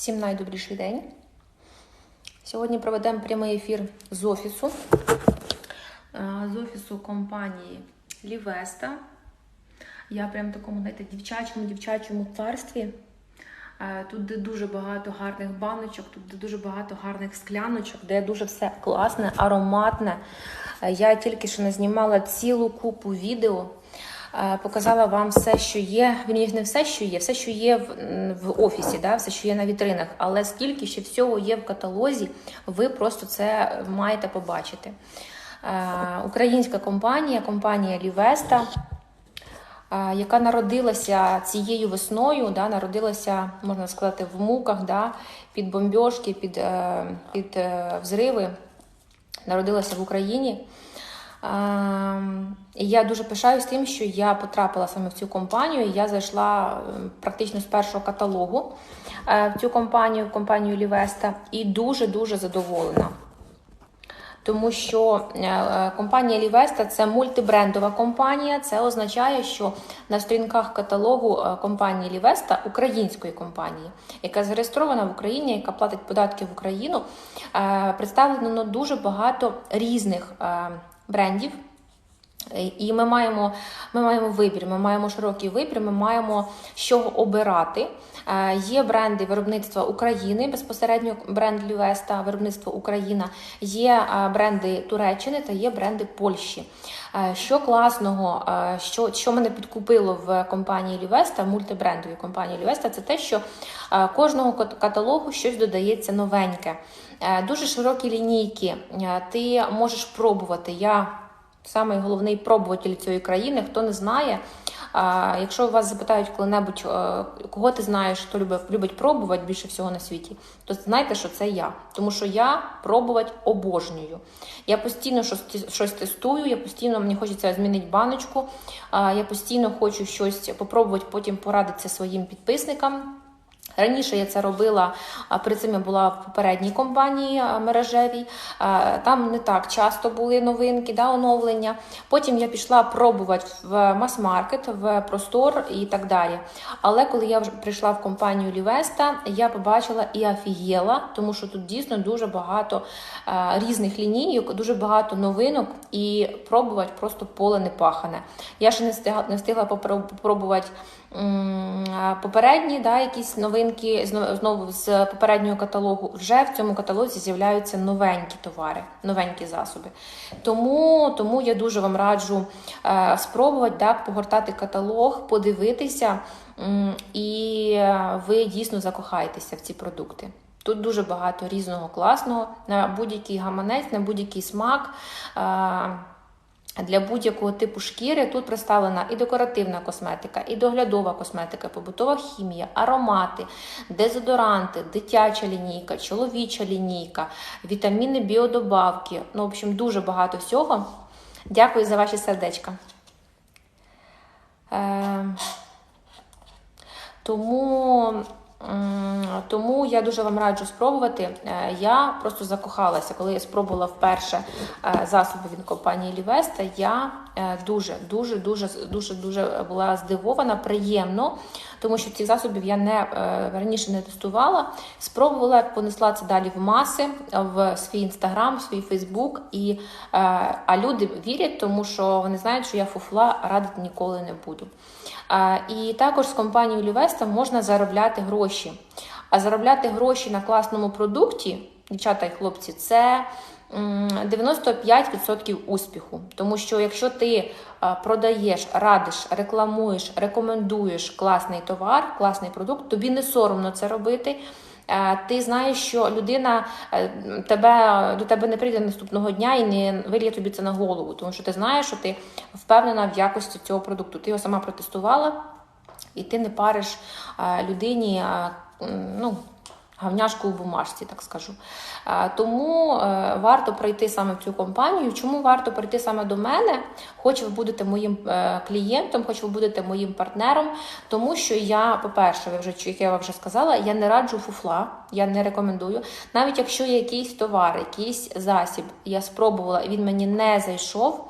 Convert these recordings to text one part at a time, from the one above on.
Всім найдобріший день. Сьогодні проведемо прямий ефір з офісу. Е, З офісу компанії Лівеста. Я прям в такому, знаєте, дівчачому, дівчачому царстві. Е, Тут де дуже багато гарних баночок, тут де дуже багато гарних скляночок, де дуже все класне, ароматне. Е, Я тільки що назнімала цілу купу відео. Е, Показала вам все, що є. Вірніше, не все, що є, все, що є в, в офісі, да, все, що є на вітринах. Але скільки ще всього є в каталозі, ви просто це маєте побачити. Е, Українська компанія, компанія Лівеста, яка народилася цією весною, да, народилася, можна сказати, в муках, да, під бомбьошки, під, е, під взриви, народилася в Україні. Ем, І я дуже пишаюсь тим, що я потрапила саме в цю компанію. Я зайшла ем, практично з першого каталогу е, в цю компанію, в компанію Лівеста, і дуже-дуже задоволена. Тому що е, компанія Лівеста це мультибрендова компанія. Це означає, що на сторінках каталогу е, компанії Лівеста, української компанії, яка зареєстрована в Україні, яка платить податки в Україну, представлено дуже багато різних е, брендів. І ми маємо, ми маємо вибір, ми маємо широкий вибір, ми маємо з чого обирати. Е, Є бренди виробництва України, безпосередньо бренд Лювеста, виробництво Україна, є е, бренди Туреччини та є бренди Польщі. Е, Що класного, що, що мене підкупило в компанії Лювеста, мультибрендовій компанії Лювеста, це те, що кожного кат- каталогу щось додається новеньке. Дуже широкі лінійки. Ти можеш пробувати. Я Самий головний пробуватель цієї країни, хто не знає. Якщо вас запитають коли-небудь, е, кого ти знаєш, хто любить, любить пробувати більше всього на світі, то знайте, що це я. Тому що я пробувати обожнюю. Я постійно щось, тестую, я постійно мені хочеться змінити баночку, я постійно хочу щось попробувати, потім порадитися своїм підписникам. Раніше я це робила, перед цим я була в попередній компанії мережевій. Там не так часто були новинки, да, оновлення. Потім я пішла пробувати в мас-маркет, в простор і так далі. Але коли я вже прийшла в компанію Лівеста, я побачила і офігела, тому що тут дійсно дуже багато різних лінійок, дуже багато новинок, і пробувати просто поле не пахане. Я ще не встигла, не встигла попробувати попередні да, якісь новинки зно- знову з попереднього каталогу. Вже в цьому каталозі з'являються новенькі товари, новенькі засоби. Тому, тому я дуже вам раджу е, спробувати да, погортати каталог, подивитися, і е, ви дійсно закохаєтеся в ці продукти. Тут дуже багато різного класного на будь-який гаманець, на будь-який смак. Е, для будь-якого типу шкіри тут представлена і декоративна косметика, і доглядова косметика, побутова хімія, аромати, дезодоранти, дитяча лінійка, чоловіча лінійка, вітаміни, біодобавки. Ну, в общем, дуже багато всього. Дякую за ваші сердечка. Е, тому, тому я дуже вам раджу спробувати. Е, Я просто закохалася, коли я спробувала вперше е, засоби від компанії Лівеста. Я е, дуже, дуже, дуже, дуже, дуже була здивована, приємно, тому що цих засобів я не е, раніше не тестувала. Спробувала, понесла це далі в маси, в свій інстаграм, в свій Фейсбук. І, е, а люди вірять, тому що вони знають, що я фуфла радити ніколи не буду. А, І також з компанією Лівеста можна заробляти гроші. А заробляти гроші на класному продукті, дівчата і хлопці, це 95% успіху. Тому що якщо ти продаєш, радиш, рекламуєш, рекомендуєш класний товар, класний продукт, тобі не соромно це робити. Е, Ти знаєш, що людина е, тебе до тебе не прийде наступного дня і не виліє тобі це на голову, тому що ти знаєш, що ти впевнена в якості цього продукту. Ти його сама протестувала, і ти не париш е, людині е, ну, гавняшку у бумажці, так скажу. Е, Тому е, варто прийти саме в цю компанію. Чому варто прийти саме до мене? Хоч ви будете моїм е, клієнтом, хоч ви будете моїм партнером, тому що я, по-перше, ви вже як я вам вже сказала, я не раджу фуфла, я не рекомендую. Навіть якщо є якийсь товар, якийсь засіб, я спробувала, він мені не зайшов.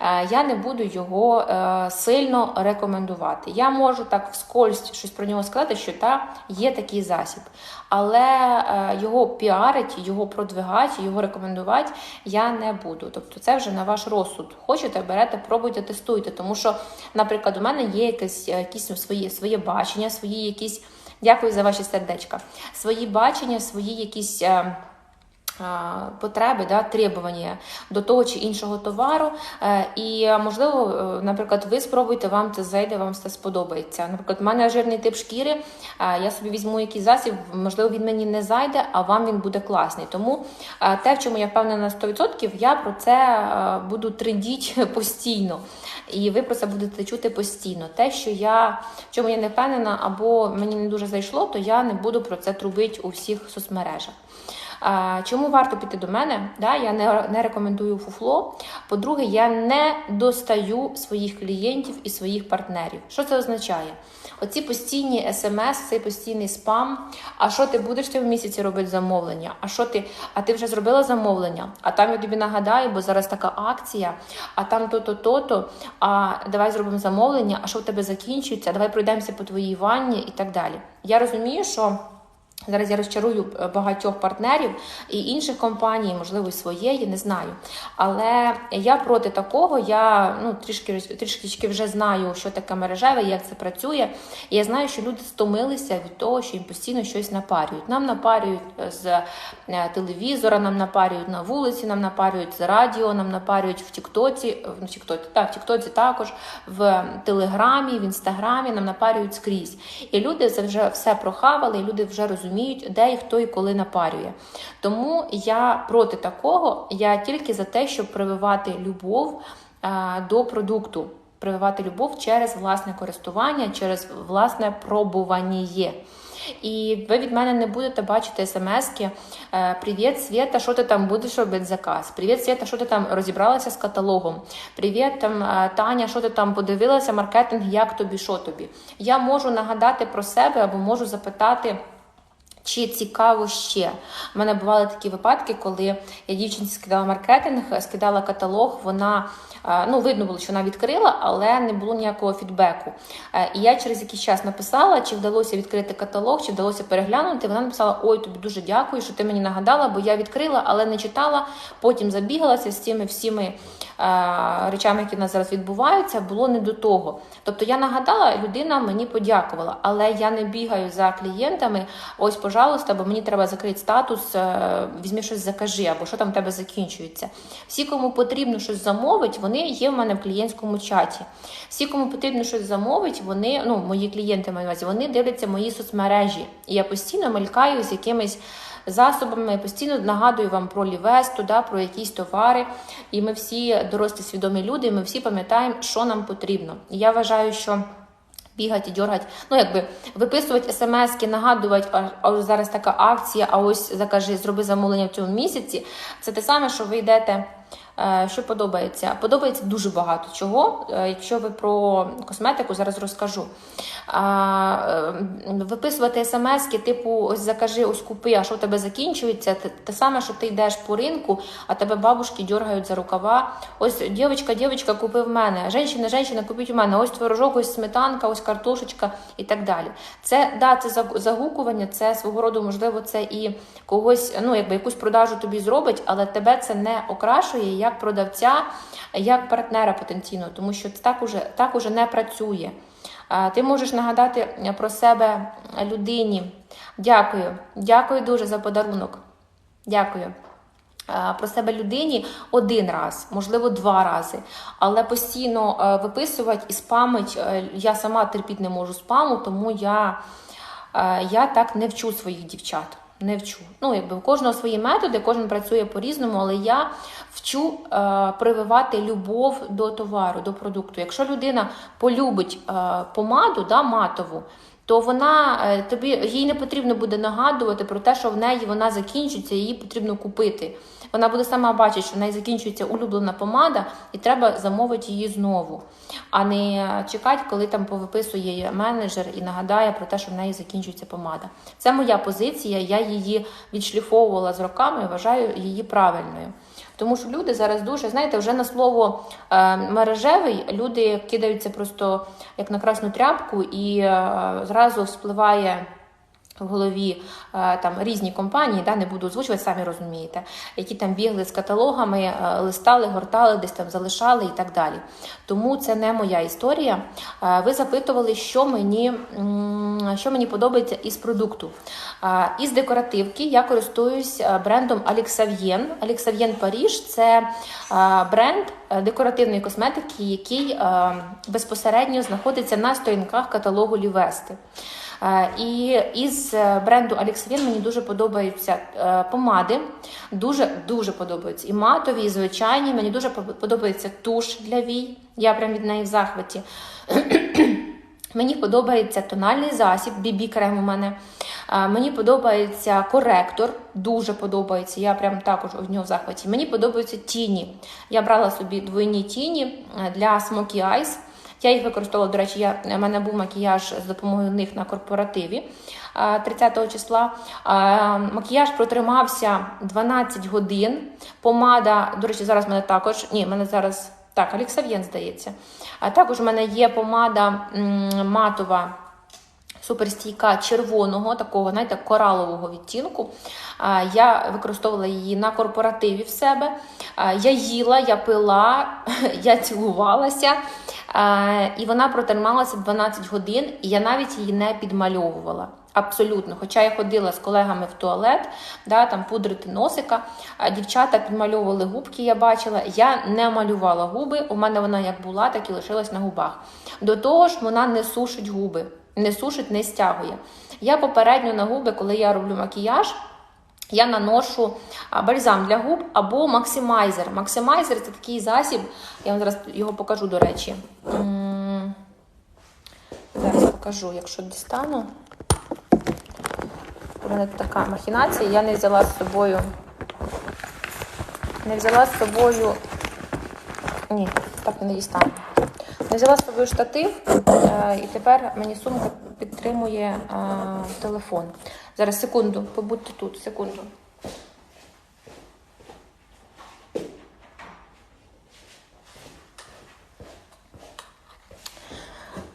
е, я не буду його е, сильно рекомендувати. Я можу так вскользь щось про нього сказати, що та є такий засіб, але е, його піарити, його продвигати, його рекомендувати я не буду. Тобто, це вже на ваш розсуд. Хочете, берете, пробуйте, тестуйте. Тому що, наприклад, у мене є якесь, якісь свої, своє бачення, свої якісь. Дякую за ваші сердечка. Свої бачення, свої якісь. Е, Потреби, да, требування до того чи іншого товару. Е, І е, можливо, наприклад, ви спробуйте, вам це зайде, вам це сподобається. Наприклад, в мене жирний тип шкіри. Я собі візьму якийсь засіб, можливо, він мені не зайде, а вам він буде класний. Тому те, в чому я впевнена 100%, я про це буду трендіти постійно. І ви про це будете чути постійно. Те, що я в чому я не впевнена, або мені не дуже зайшло, то я не буду про це трубити у всіх соцмережах. Чому варто піти до мене? Да, Я не, не рекомендую фуфло. По-друге, я не достаю своїх клієнтів і своїх партнерів. Що це означає? Оці постійні смс, цей постійний спам. А що ти будеш ти в місяці робити замовлення? А що ти? А ти вже зробила замовлення? А там я тобі нагадаю, бо зараз така акція, а там то-то, то-то. А давай зробимо замовлення, а що в тебе закінчується? Давай пройдемося по твоїй ванні і так далі. Я розумію, що. Зараз я розчарую е, багатьох партнерів і інших компаній, можливо, і своєї, не знаю. Але я проти такого. Я ну трішки трішки вже знаю, що таке мережеве, як це працює. І я знаю, що люди стомилися від того, що їм постійно щось напарюють. Нам напарюють е, з е, телевізора, нам напарюють на вулиці, нам напарюють з радіо, нам напарюють в Тіктоці, ну, в Тіктоці, так, в Тіктоці також, в Телеграмі, в Інстаграмі, нам напарюють скрізь. І люди це вже все прохавали, і люди вже розуміють, де і хто і коли напарює. Тому я проти такого, я тільки за те, щоб прививати любов до продукту, прививати любов через власне користування, через власне пробування. І ви від мене не будете бачити смски е, Привіт, Свєта, що ти там будеш робити заказ? Привіт, Свєта, що ти там розібралася з каталогом? Привіт, там е, Таня, що ти там подивилася маркетинг, як тобі, що тобі? Я можу нагадати про себе або можу запитати. Чи цікаво ще? У мене бували такі випадки, коли я дівчинці скидала маркетинг, скидала каталог, вона е, ну видно було, що вона відкрила, але не було ніякого фідбеку. Е, І я через якийсь час написала, чи вдалося відкрити каталог, чи вдалося переглянути. Вона написала: Ой, тобі дуже дякую, що ти мені нагадала, бо я відкрила, але не читала. Потім забігалася з цими всіми речами, які в нас зараз відбуваються, було не до того. Тобто я нагадала, людина мені подякувала, але я не бігаю за клієнтами. Ось, пожалуйста, бо мені треба закрити статус, е, візьми щось закажи, або що там в тебе закінчується. Всі, кому потрібно щось замовити, вони є в мене в клієнтському чаті. Всі, кому потрібно щось замовити, вони, ну, мої клієнти маю вони дивляться мої соцмережі. І я постійно мелькаю з якимись засобами, постійно нагадую вам про лівесту, да, про якісь товари. І ми всі дорослі свідомі люди, і ми всі пам'ятаємо, що нам потрібно. І я вважаю, що. Бігати, дергати, ну якби виписувати смски, нагадувати, а, а зараз така акція, а ось закажи, зроби замовлення в цьому місяці. Це те саме, що ви йдете. Е, Що подобається? Подобається дуже багато чого. Е, Якщо ви про косметику зараз розкажу. А, е, Виписувати смски, типу, ось закажи, ось купи, а що в тебе закінчується. Те саме, що ти йдеш по ринку, а тебе бабушки дергають за рукава. Ось дівчинка, дівчинка, купи в мене. Женщина, женщина, купіть у мене. Ось творожок, ось сметанка, ось картошечка і так далі. Це да, це загукування, це свого роду, можливо, це і когось, ну якби якусь продажу тобі зробить, але тебе це не окрашує як продавця, як партнера потенційно, тому що це так уже так уже не працює. Ти можеш нагадати про себе людині. Дякую, дякую дуже за подарунок. Дякую. Про себе людині один раз, можливо, два рази, але постійно е, виписувати і спамить. е, Я сама терпіти не можу спаму, тому я, е, я так не вчу своїх дівчат. Не вчу. Ну, якби у кожного свої методи, кожен працює по-різному, але я вчу е, прививати любов до товару, до продукту. Якщо людина полюбить е, помаду да, матову, то вона е, тобі їй не потрібно буде нагадувати про те, що в неї вона закінчиться, її потрібно купити. Вона буде сама бачити, що в неї закінчується улюблена помада, і треба замовити її знову, а не чекати, коли там повиписує менеджер і нагадає про те, що в неї закінчується помада. Це моя позиція. Я її відшліфовувала з роками вважаю її правильною. Тому що люди зараз дуже, знаєте, вже на слово е, мережевий люди кидаються просто як на красну тряпку, і е, зразу спливає. В голові е, там різні компанії, да, не буду озвучувати, самі розумієте, які там бігли з каталогами, е, листали, гортали, десь там залишали і так далі. Тому це не моя історія. Е, Ви запитували, що мені, що мені подобається із продукту. Із декоративки я користуюсь брендом Alexavien. Alexavien Paris – це бренд декоративної косметики, який безпосередньо знаходиться на сторінках каталогу Лівести. Е, І із е, бренду Alexavien мені дуже подобаються е, помади, дуже дуже подобаються і матові, і звичайні. Мені дуже подобається туш для вій. Я прям від неї в захваті. Мені подобається тональний засіб, BB крем у мене. Мені подобається коректор, дуже подобається. Я прям також в нього в захваті. Мені подобаються тіні. Я брала собі двойні тіні для Smoky Eyes. Я їх використовувала, до речі, я, у мене був макіяж з допомогою них на корпоративі 30-го числа. Макіяж протримався 12 годин. Помада, до речі, зараз в мене також. Ні, в мене зараз так, Аліксав'єн, здається. А також у мене є помада матова. Суперстійка червоного, такого, знаєте, коралового відтінку. Я використовувала її на корпоративі в себе. Я їла, я пила, я цілувалася. І вона протрималася 12 годин, і я навіть її не підмальовувала. Абсолютно. Хоча я ходила з колегами в туалет, да, там пудрити носика. Дівчата підмальовували губки, я бачила. Я не малювала губи. У мене вона як була, так і лишилась на губах. До того ж, вона не сушить губи, не сушить, не стягує. Я попередньо на губи, коли я роблю макіяж. Я наношу бальзам для губ або максимайзер. Максимайзер це такий засіб, я вам зараз його покажу, до речі. Зараз покажу, якщо дістану. У мене така махінація, я не взяла з собою. Не взяла з собою. Ні, так не дістану. Не взяла з собою штатив, е, і тепер мені сумка підтримує е, телефон. Зараз секунду, побудьте тут, секунду.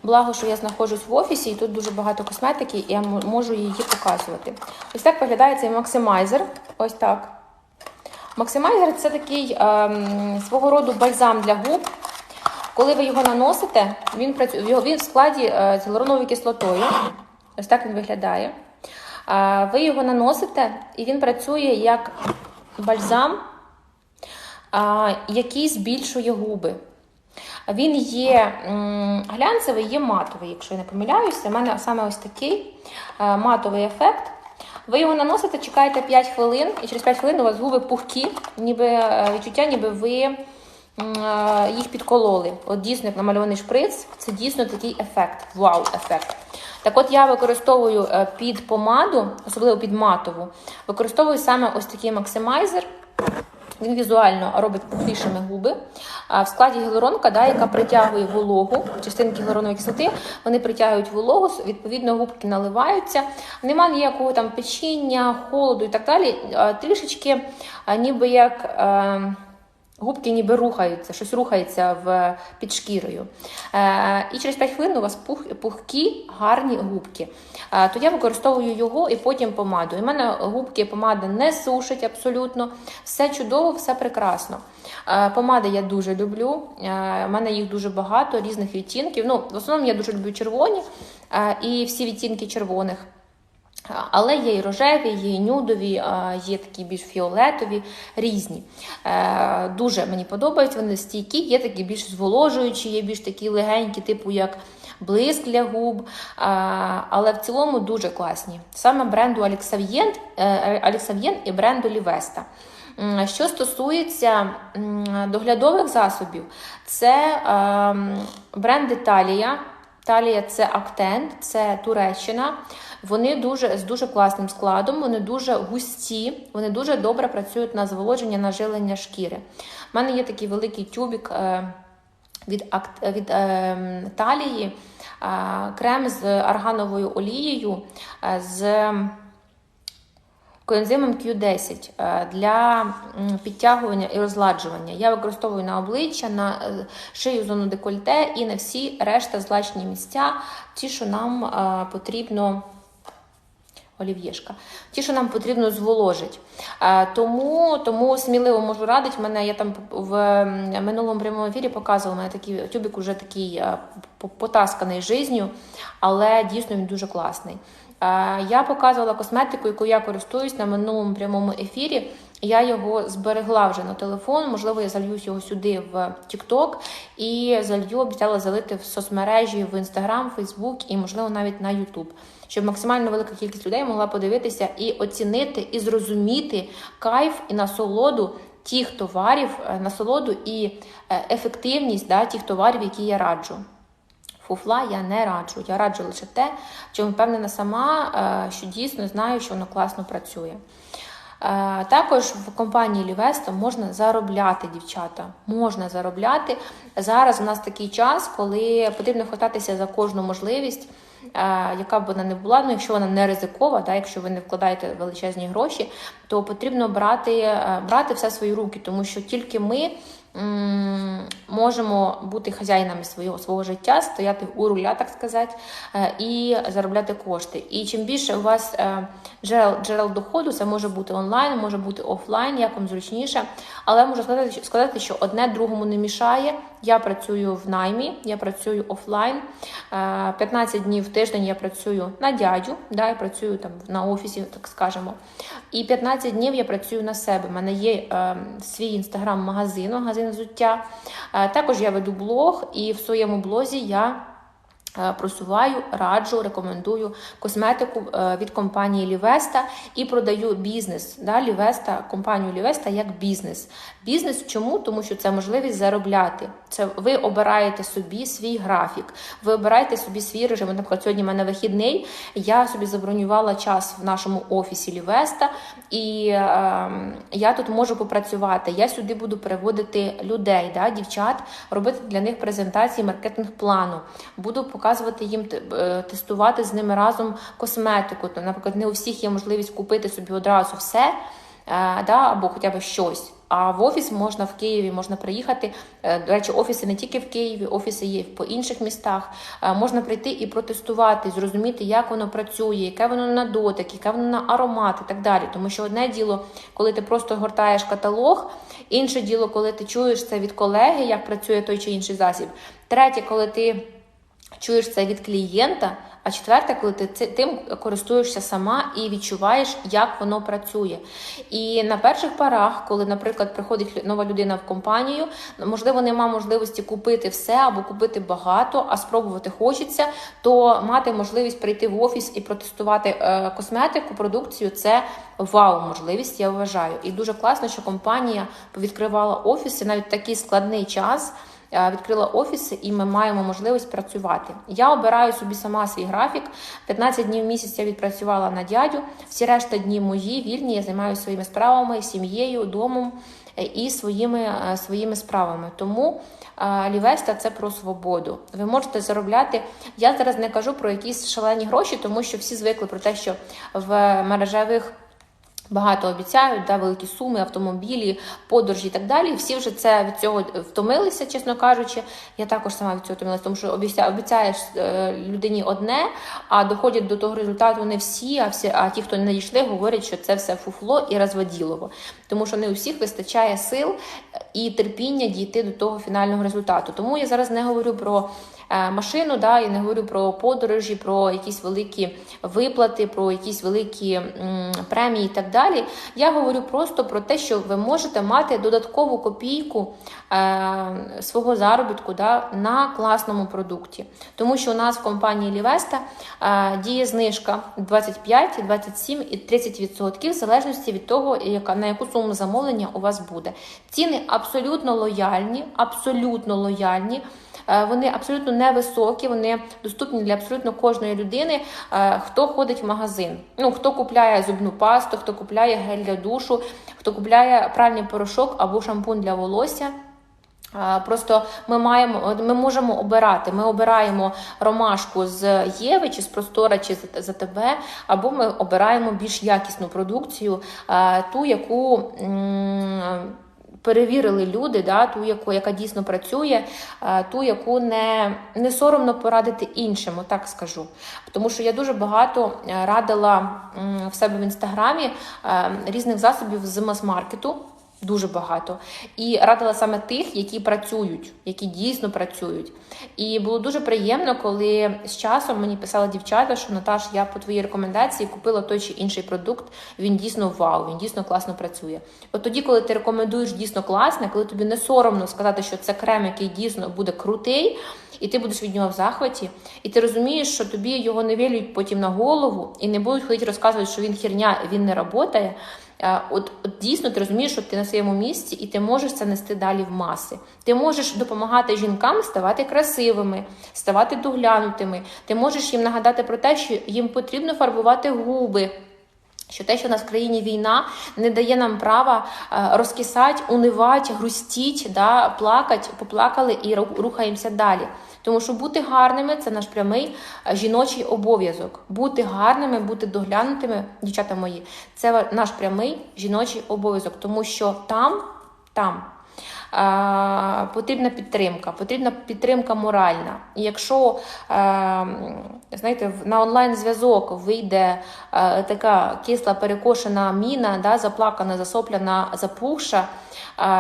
Благо, що я знаходжусь в офісі, і тут дуже багато косметики, і я можу її показувати. Ось так виглядає цей максимайзер. Ось так. Максимайзер це такий ем, свого роду бальзам для губ. Коли ви його наносите, він працює його він в складі е, з гіалуроновою кислотою. Ось так він виглядає. Ви його наносите, і він працює як бальзам, який збільшує губи. Він є глянцевий, є матовий, якщо я не помиляюся. У мене саме ось такий е, матовий ефект. Ви його наносите, чекаєте 5 хвилин, і через 5 хвилин у вас губи пухкі, ніби е, відчуття, ніби ви їх підкололи. От дійсно, як намальований шприц, це дійсно такий ефект, вау-ефект. Так от я використовую е, під помаду, особливо під матову, використовую саме ось такий максимайзер. Він візуально робить пухлішими губи. В складі гіалуронка, да, яка притягує вологу, частинки гіалуронової кислоти, вони притягують вологу, відповідно, губки наливаються. Нема ніякого там печіння, холоду і так далі. Трішечки, ніби як. Губки ніби рухаються, щось рухається в, під шкірою. Е, і через 5 хвилин у вас пух, пухкі, гарні губки. Е, то я використовую його і потім помаду. І в мене губки помада не сушать абсолютно. Все чудово, все прекрасно. Е, помади я дуже люблю. Е, у мене їх дуже багато, різних відтінків. Ну, в основному я дуже люблю червоні е, і всі відтінки червоних. Але є і рожеві, є і нюдові, є такі більш фіолетові, різні. Е, Дуже мені подобаються, вони стійкі, є такі більш зволожуючі, є більш такі легенькі, типу як блиск для губ. Але в цілому дуже класні. Саме бренду Alexavien, е, і бренду. М, Що стосується доглядових засобів, це ем, бренд Італія. Талія це Актент, це Туреччина. Вони дуже з дуже класним складом, вони дуже густі, вони дуже добре працюють на зволоження, на жилення шкіри. У мене є такий великий тюбік е, від, Акт- від е, талії, е, крем з аргановою олією, е, з коензимом Q10 е, для підтягування і розладжування. Я використовую на обличчя, на е, шию зону декольте і на всі решта злачні місця, ті, що нам е, потрібно. Олів'єшка. Ті, що нам потрібно зволожить. Тому, тому сміливо можу радити. Мене я там в минулому прямому ефірі показувала, мене такий тюбик уже такий потасканий жизнью, але дійсно він дуже класний. Я показувала косметику, яку я користуюсь на минулому прямому ефірі. Я його зберегла вже на телефон. Можливо, я залью його сюди в TikTok і залью, обіцяла залити в соцмережі в Instagram, Facebook і, можливо, навіть на YouTube, щоб максимально велика кількість людей могла подивитися і оцінити, і зрозуміти кайф і насолоду тих товарів, е, насолоду і е, ефективність да, тих товарів, які я раджу. Фуфла я не раджу. Я раджу лише те, в чому впевнена сама, е, що дійсно знаю, що воно класно працює. Також в компанії Лівеста можна заробляти, дівчата. Можна заробляти. Зараз у нас такий час, коли потрібно хвататися за кожну можливість, яка б вона не була. Ну, якщо вона не ризикова, да, якщо ви не вкладаєте величезні гроші, то потрібно брати, е, брати все в свої руки, тому що тільки ми. Можемо бути хазяїнами свого свого життя, стояти у руля, так сказати, е, і заробляти кошти. І чим більше у вас е, джерел, джерел доходу, це може бути онлайн, може бути офлайн, як вам зручніше. Але можу сказати, сказати, що одне другому не мішає. Я працюю в наймі, я працюю офлайн. Е, 15 днів в тиждень я працюю на дядю, да, я працюю там на офісі, так скажемо. І 15 днів я працюю на себе. У мене є е, свій інстаграм-магазин, магазин взуття. Е, також я веду блог, і в своєму блозі я. Е, Просуваю, раджу, рекомендую косметику е, від компанії Лівеста і продаю бізнес. Да, Лівеста, компанію Лівеста як бізнес. Бізнес чому? Тому що це можливість заробляти. Це ви обираєте собі свій графік, ви обираєте собі свій режим. Наприклад, сьогодні в мене вихідний. Я собі забронювала час в нашому офісі Лівеста, і е, я тут можу попрацювати. Я сюди буду приводити людей, да, дівчат, робити для них презентації маркетинг плану. Буду показувати їм е, тестувати з ними разом косметику. То, наприклад, не у всіх є можливість купити собі одразу все, е, да, або хоча б щось. А в офіс можна в Києві, можна приїхати. Е, До речі, офіси не тільки в Києві, офіси є по інших містах. Можна прийти і протестувати, зрозуміти, як воно працює, яке воно на дотик, яке воно на аромат і так далі. Тому що одне діло, коли ти просто гортаєш каталог, інше діло, коли ти чуєш це від колеги, як працює той чи інший засіб. Третє, коли ти чуєш це від клієнта. А четверте, коли ти тим користуєшся сама і відчуваєш, як воно працює. І на перших парах, коли, наприклад, приходить нова людина в компанію, можливо, нема можливості купити все або купити багато, а спробувати хочеться, то мати можливість прийти в офіс і протестувати е, косметику, продукцію це вау, можливість, я вважаю. І дуже класно, що компанія відкривала офіси навіть такий складний час відкрила офіси, і ми маємо можливість працювати. Я обираю собі сама свій графік. 15 днів в місяць я відпрацювала на дядю. Всі решта дні мої вільні. Я займаюся своїми справами, сім'єю, домом е, і своїми, е, своїми справами. Тому е, Лівеста це про свободу. Ви можете заробляти. Я зараз не кажу про якісь шалені гроші, тому що всі звикли про те, що в мережевих. Багато обіцяють, да, великі суми, автомобілі, подорожі і так далі. Всі вже це від цього втомилися, чесно кажучи. Я також сама від цього втомилася, тому що обіця, обіцяєш е, людині одне, а доходять до того результату не всі, а всі, а ті, хто не дійшли, говорять, що це все фуфло і розводілово. Тому що не у всіх вистачає сил і терпіння дійти до того фінального результату. Тому я зараз не говорю про е, машину, да, і не говорю про подорожі, про якісь великі виплати, про якісь великі премії і так далі. Я говорю просто про те, що ви можете мати додаткову копійку е, свого заробітку да, на класному продукті. Тому що у нас в компанії Лівеста е, діє знижка 25, 27 і 30% в залежності від того, яка, на яку суму замовлення у вас буде. Ціни абсолютно лояльні, абсолютно лояльні. Е, Вони абсолютно невисокі, вони доступні для абсолютно кожної людини, е, хто ходить в магазин. Ну, хто купляє зубну пасту, хто купляє гель для душу, хто купляє пральний порошок або шампунь для волосся. Просто ми маємо, ми можемо обирати. Ми обираємо ромашку з Єви, чи з Простора, чи за тебе, або ми обираємо більш якісну продукцію, ту, яку. Перевірили люди, да, ту, яку, яка дійсно працює, ту, яку не, не соромно порадити іншим, так скажу. Тому що я дуже багато е, радила в себе в інстаграмі е, різних засобів з мас-маркету. Дуже багато. І радила саме тих, які працюють, які дійсно працюють. І було дуже приємно, коли з часом мені писали дівчата, що Наташ, я по твоїй рекомендації купила той чи інший продукт. Він дійсно вау, він дійсно класно працює. От тоді, коли ти рекомендуєш дійсно класне, коли тобі не соромно сказати, що це крем, який дійсно буде крутий. І ти будеш від нього в захваті, і ти розумієш, що тобі його не вилюють потім на голову, і не будуть ходити розказувати, що він херня, він не працює. От, от дійсно ти розумієш, що ти на своєму місці, і ти можеш це нести далі в маси. Ти можеш допомагати жінкам ставати красивими, ставати доглянутими. Ти можеш їм нагадати про те, що їм потрібно фарбувати губи. Що те, що у нас в країні війна, не дає нам права е, розкисати, унивати, грустіть, да, плакати, поплакали і рухаємося далі. Тому що бути гарними це наш прямий е, жіночий обов'язок. Бути гарними, бути доглянутими, дівчата мої, це наш прямий жіночий обов'язок, тому що там, там потрібна підтримка, потрібна підтримка моральна. І якщо е, знаєте, на онлайн-зв'язок вийде е, така кисла перекошена міна, да, заплакана, засопляна, запухша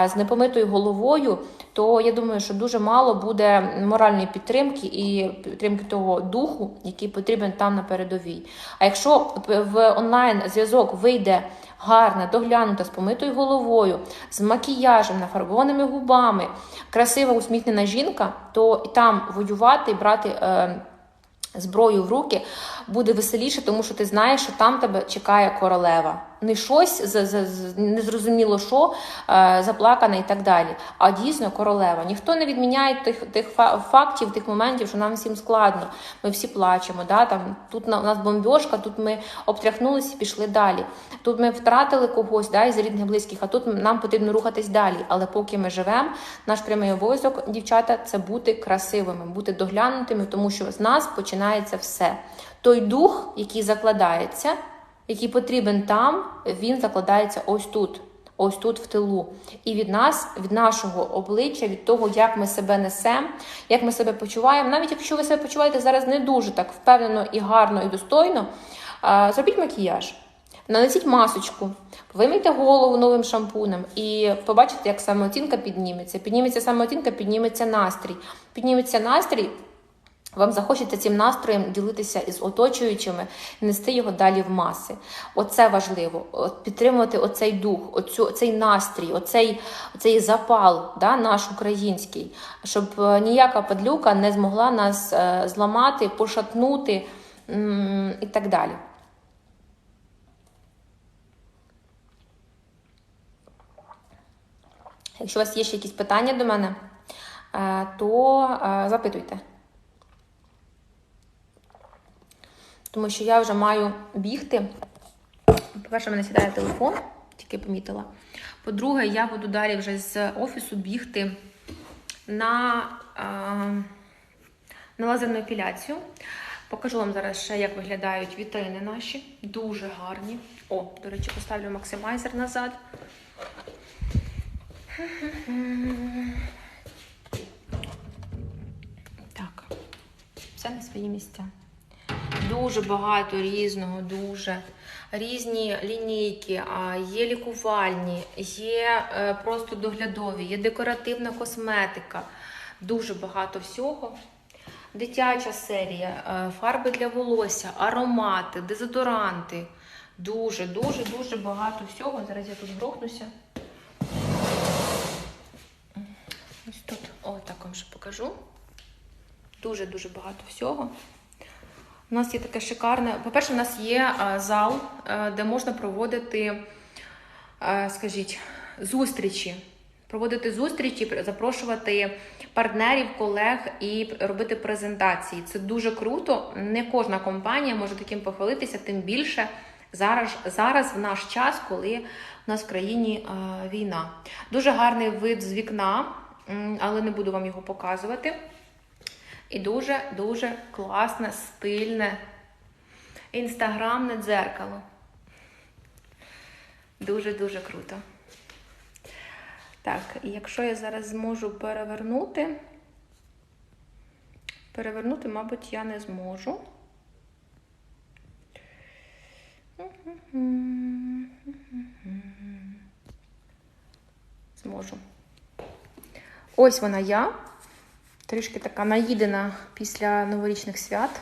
е, з непомитою головою, то я думаю, що дуже мало буде моральної підтримки і підтримки того духу, який потрібен там на передовій. А якщо в- онлайн зв'язок вийде гарна, доглянута, з помитою головою, з макіяжем, нафарбованими губами, красива усміхнена жінка, то і там воювати брати. Е, зброю в руки буде веселіше, тому що ти знаєш, що там тебе чекає королева. Не щось з, з, з незрозуміло що е, заплакане і так далі. А дійсно королева. Ніхто не відміняє тих тих фактів, тих моментів, що нам всім складно. Ми всі плачемо. Да? Там тут у нас бомбьошка, тут ми обтряхнулися і пішли далі. Тут ми втратили когось да, із рідних близьких, а тут нам потрібно рухатись далі. Але поки ми живемо, наш прямий обов'язок, дівчата, це бути красивими, бути доглянутими, тому що з нас починається все. Той дух, який закладається, який потрібен там, він закладається ось тут. Ось тут в тилу. І від нас, від нашого обличчя, від того, як ми себе несемо, як ми себе почуваємо. Навіть якщо ви себе почуваєте зараз не дуже так впевнено і гарно і достойно, зробіть макіяж. Нанесіть масочку, вимийте голову новим шампунем і побачите, як самооцінка підніметься. Підніметься самооцінка, підніметься настрій. Підніметься настрій, вам захочеться цим настроєм ділитися із оточуючими, нести його далі в маси. Оце важливо. Підтримувати оцей дух, оцю, цей настрій, оцей, оцей запал да, наш український, щоб е, ніяка падлюка не змогла нас е, зламати, пошатнути і так далі. Якщо у вас є ще якісь питання до мене, е, то запитуйте. Тому що я вже маю бігти. По-перше, мене сідає телефон, тільки помітила. По-друге, я буду далі вже з офісу бігти на, на лазерну епіляцію. Покажу вам зараз ще, як виглядають вітрини наші. Дуже гарні. О, до речі, поставлю максимайзер назад. Так, все на свої місця. Дуже багато різного, дуже різні лінійки, є лікувальні, є е, просто доглядові, є декоративна косметика, дуже багато всього. Дитяча серія, е, фарби для волосся, аромати, дезодоранти. Дуже, дуже, дуже багато всього. Зараз я тут грохнуся. Ось тут, о, так вам ще покажу. Дуже-дуже багато всього. У нас є таке шикарне. По-перше, у нас є зал, е, де можна проводити, е, скажіть, зустрічі. Проводити зустрічі, запрошувати партнерів, колег і робити презентації. Це дуже круто. Не кожна компанія може таким похвалитися, тим більше зараз, зараз в наш час, коли у нас в країні е, війна. Дуже гарний вид з вікна. але не буду вам його показувати. І дуже-дуже класне, стильне, інстаграмне дзеркало. Дуже-дуже круто. Так, і якщо я зараз зможу перевернути, перевернути, мабуть, я не зможу. Зможу. Ось вона я. Трішки така наїдена після новорічних свят.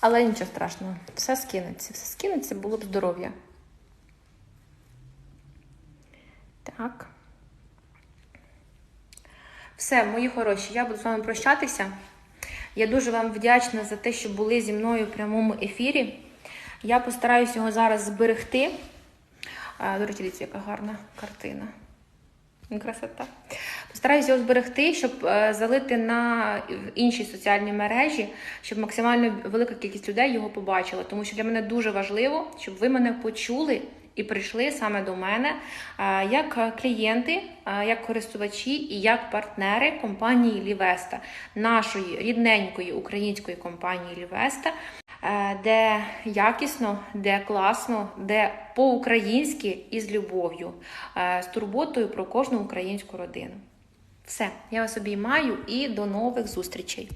Але нічого страшного, все скинеться. Все скинеться, було б здоров'я. Так. Все, мої хороші, я буду з вами прощатися. Я дуже вам вдячна за те, що були зі мною в прямому ефірі. Я постараюсь його зараз зберегти. До речі, дивіться, яка гарна картина. Красота. Постараюся його зберегти, щоб е, залити на інші соціальні мережі, щоб максимально велика кількість людей його побачила. Тому що для мене дуже важливо, щоб ви мене почули і прийшли саме до мене е, як клієнти, е, як користувачі і як партнери компанії Лівеста, нашої рідненької української компанії Лівеста. Е, де якісно, де класно, де по-українськи і з любов'ю, е, з турботою про кожну українську родину. Все, я вас обіймаю і до нових зустрічей.